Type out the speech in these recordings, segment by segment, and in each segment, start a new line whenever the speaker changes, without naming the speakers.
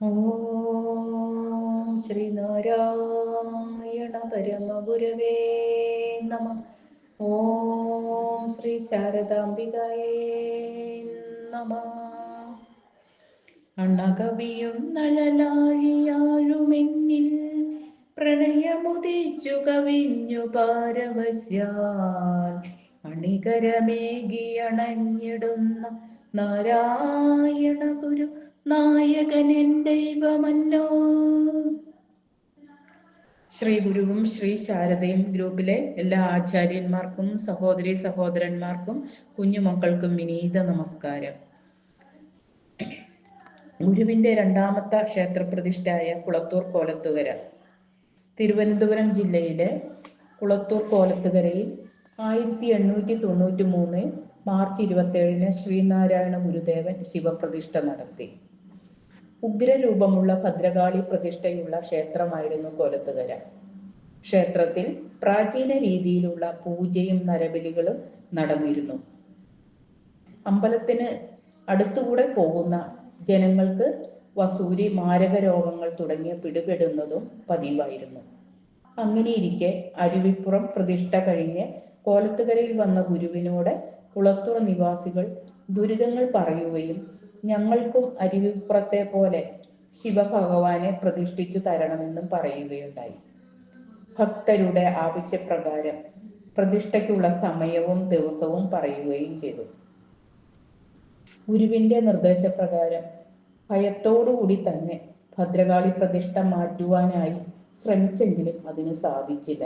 ഓം ശ്രീനാരായണ പരമഗുരവേ നമ. ഓം ശ്രീ ശാരദാംബികയേ നമ. അണകവിയും നഴലാഴിയാഴുമെന്നിൽ പ്രണയമുദിച്ചു കവിഞ്ഞു പാരവശ്യാൽ അണികരമേകിയണഞ്ഞിടുന്ന നാരായണ ഗുരു നായകനൻ ദൈവമല്ലോ. ശ്രീ ഗുരുവും ശ്രീ ശാരദയും ഗ്രൂപ്പിലെ എല്ലാ ആചാര്യന്മാർക്കും സഹോദരി സഹോദരന്മാർക്കും കുഞ്ഞുമക്കൾക്കും വിനീത നമസ്കാരം. ഗുരുവിന്റെ രണ്ടാമത്തെ ക്ഷേത്രപ്രതിഷ്ഠയായ കുളത്തൂർ കോലത്തുകര. തിരുവനന്തപുരം ജില്ലയിലെ കുളത്തൂർ കോലത്തുകരയിൽ ആയിരത്തി എണ്ണൂറ്റി തൊണ്ണൂറ്റി മൂന്ന് മാർച്ച് ഇരുപത്തേഴിന് ശ്രീനാരായണ ഗുരുദേവൻ ശിവപ്രതിഷ്ഠ നടത്തി. ഉഗ്രരൂപമുള്ള ഭദ്രകാളി പ്രതിഷ്ഠയുള്ള ക്ഷേത്രമായിരുന്നു കോലത്തുകര. ക്ഷേത്രത്തിൽ പ്രാചീന രീതിയിലുള്ള പൂജയും നരബലികളും നടന്നിരുന്നു. അമ്പലത്തിന് അടുത്തുകൂടെ പോകുന്ന ജനങ്ങൾക്ക് വസൂരി മാരക രോഗങ്ങൾ തുടങ്ങിയ പിടിപെടുന്നതും പതിവായിരുന്നു. അങ്ങനെയിരിക്കെ അരുവിപ്പുറം പ്രതിഷ്ഠ കഴിഞ്ഞ് കോലത്തുകരയിൽ വന്ന ഗുരുവിനോട് കുളത്തുറ നിവാസികൾ ദുരിതങ്ങൾ പറയുകയും ഞങ്ങൾക്കും അരുവിപ്പുറത്തെ പോലെ ശിവഭഗവാനെ പ്രതിഷ്ഠിച്ചു തരണമെന്നും പറയുകയുണ്ടായി. ഭക്തരുടെ ആവശ്യപ്രകാരം പ്രതിഷ്ഠയ്ക്കുള്ള സമയവും ദിവസവും പറയുകയും ചെയ്തു. ഗുരുവിന്റെ നിർദ്ദേശപ്രകാരം ഭയത്തോടുകൂടി തന്നെ ഭദ്രകാളി പ്രതിഷ്ഠ മാറ്റുവാനായി ശ്രമിച്ചെങ്കിലും അതിന് സാധിച്ചില്ല.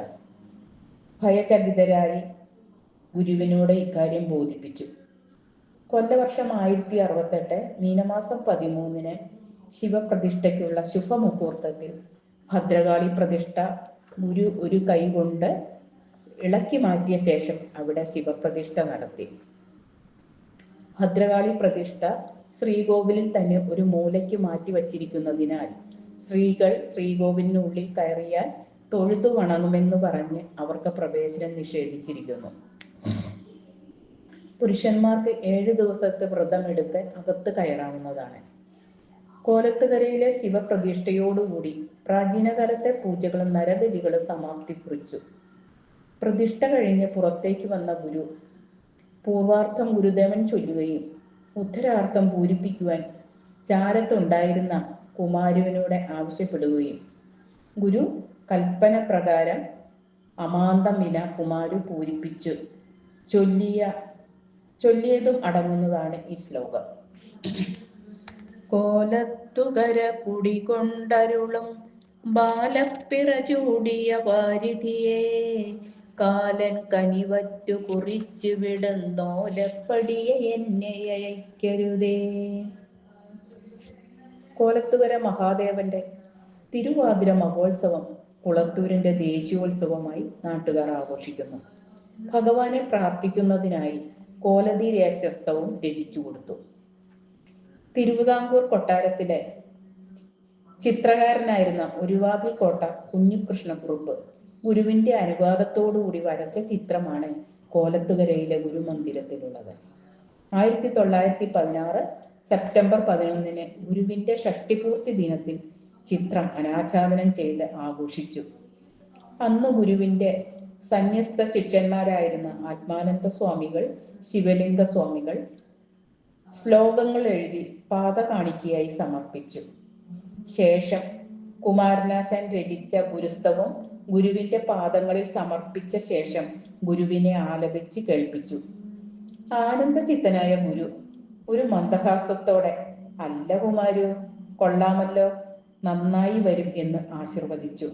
ഭയചകിതരായി ഗുരുവിനോട് ഇക്കാര്യം ബോധിപ്പിച്ചു. കൊല്ലവർഷം ആയിരത്തി അറുപത്തെട്ട് മീനമാസം പതിമൂന്നിന് ശിവപ്രതിഷ്ഠയ്ക്കുള്ള ശുഭമുഹൂർത്തത്തിൽ ഭദ്രകാളി പ്രതിഷ്ഠ ഗുരു ഒരു കൈകൊണ്ട് ഇളക്കി മാറ്റിയ ശേഷം അവിടെ ശിവപ്രതിഷ്ഠ നടത്തി. ഭദ്രകാളി പ്രതിഷ്ഠ ശ്രീകോവിലിൽ തന്നെ ഒരു മൂലയ്ക്ക് മാറ്റി വച്ചിരിക്കുന്നതിനാൽ സ്ത്രീകൾ ശ്രീകോവിലിനുള്ളിൽ കയറിയാൽ തൊഴുതു വണങ്ങുമെന്ന് പറഞ്ഞ് അവർക്ക് പ്രവേശനം നിഷേധിച്ചിരിക്കുന്നു. പുരുഷന്മാർക്ക് ഏഴ് ദിവസത്തെ വ്രതമെടുത്ത് അകത്ത് കയറാവുന്നതാണ്. കോലത്തുകരയിലെ ശിവപ്രതിഷ്ഠയോടുകൂടി പ്രാചീനകാലത്തെ പൂജകളും നരബലികളും സമാപ്തി കുറിച്ചു പ്രതിഷ്ഠ കഴിഞ്ഞ് പുറത്തേക്ക് വന്ന ഗുരു പൂർവാർത്ഥം ഗുരുദേവൻ ചൊല്ലുകയും ഉത്തരാർത്ഥം പൂരിപ്പിക്കുവാൻ ചാരത്തുണ്ടായിരുന്ന കുമാരുവിനോട് ആവശ്യപ്പെടുകയും. ഗുരു കൽപ്പന പ്രകാരം അമാന്തമില കുമാരു പൂരിപ്പിച്ചു. ചൊല്ലിയ ചൊല്ലിയതും അടങ്ങുന്നതാണ് ഈ ശ്ലോകം. കോലത്തുകര കുടികൊണ്ടരുളും ബാലപ്പിറ ചൂടിയ വാരിധിയെ. കാലൻ കനിവറ്റു കുറിച്ചു വിടുന്നോലപ്പടിയെ എന്നെ അയക്കരുതേ. കോലത്തുകര മഹാദേവന്റെ തിരുവാതിര മഹോത്സവം കുളത്തൂരിന്റെ ദേശീയോത്സവമായി നാട്ടുകാർ ആഘോഷിക്കുന്നു. ഭഗവാനെ പ്രാർത്ഥിക്കുന്നതിനായി കോലതി രചിച്ചു കൊടുത്തു. തിരുവിതാംകൂർ കൊട്ടാരത്തിലെ ചിത്രകാരനായിരുന്ന ഒരുവാതിൽ കോട്ട കുഞ്ഞികൃഷ്ണക്കുറുപ്പ് ഗുരുവിന്റെ അനുവാദത്തോടുകൂടി വരച്ച ചിത്രമാണ് കോലത്തുകരയിലെ ഗുരുമന്ദിരത്തിലുള്ളത്. ആയിരത്തി തൊള്ളായിരത്തി പതിനാറ് സെപ്റ്റംബർ പതിനൊന്നിന് ഗുരുവിന്റെ ഷഷ്ടിപൂർത്തി ദിനത്തിൽ ചിത്രം അനാച്ഛാദനം ചെയ്ത് ആഘോഷിച്ചു. അന്ന് ഗുരുവിന്റെ സന്യസ്ത ശിഷ്യന്മാരായിരുന്ന ആത്മാനന്ദ സ്വാമികൾ ശിവലിംഗ സ്വാമികൾ ശ്ലോകങ്ങൾ എഴുതി പാത കാണിക്കയായി സമർപ്പിച്ചു. ശേഷം കുമാരനാസൻ രചിച്ച ഗുരുസ്തവം ഗുരുവിന്റെ പാദങ്ങളിൽ സമർപ്പിച്ച ശേഷം ഗുരുവിനെ ആലപിച്ച് കേൾപ്പിച്ചു. ആനന്ദചിത്തനായ ഗുരു ഒരു മന്ദഹാസത്തോടെ അല്ല കുമാരു കൊള്ളാമല്ലോ നന്നായി വരും എന്ന് ആശീർവദിച്ചു.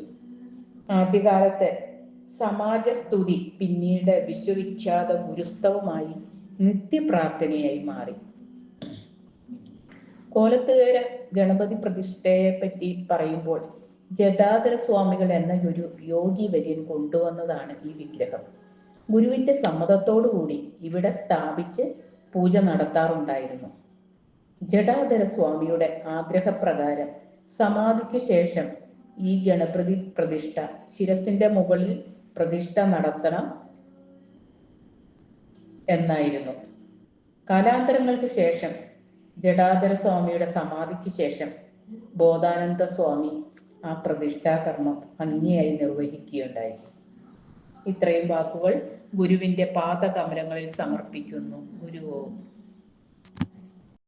ആദ്യകാലത്ത് സമാജസ്തുതി പിന്നീട് വിശ്വവിഖ്യാത ഗുരുസ്തവമായി നിത്യപ്രാർത്ഥനയായി മാറി. കോലത്തുകര ഗണപതി പ്രതിഷ്ഠയെ പറ്റി പറയുമ്പോൾ ജഡാധര സ്വാമികൾ എന്ന ഒരു യോഗി വര്യൻ കൊണ്ടുവന്നതാണ് ഈ വിഗ്രഹം. ഗുരുവിന്റെ സമ്മതത്തോടുകൂടി ഇവിടെ സ്ഥാപിച്ച് പൂജ നടത്താറുണ്ടായിരുന്നു. ജഡാധര സ്വാമിയുടെ ആഗ്രഹപ്രകാരം സമാധിക്കു ശേഷം ഈ ഗണപതി പ്രതിഷ്ഠ ശിരസിന്റെ മുകളിൽ പ്രതിഷ്ഠ നടത്തണം എന്നായിരുന്നു. കാലാന്തരങ്ങൾക്ക് ശേഷം ജഡാധര സ്വാമിയുടെ സമാധിക്ക് ശേഷം ബോധാനന്ദ സ്വാമി ആ പ്രതിഷ്ഠാകർമ്മം ഭംഗിയായി നിർവഹിക്കുകയുണ്ടായി. ഇത്രയും വാക്കുകൾ ഗുരുവിന്റെ പാദകമലങ്ങളിൽ സമർപ്പിക്കുന്നു. ഗുരു ഓം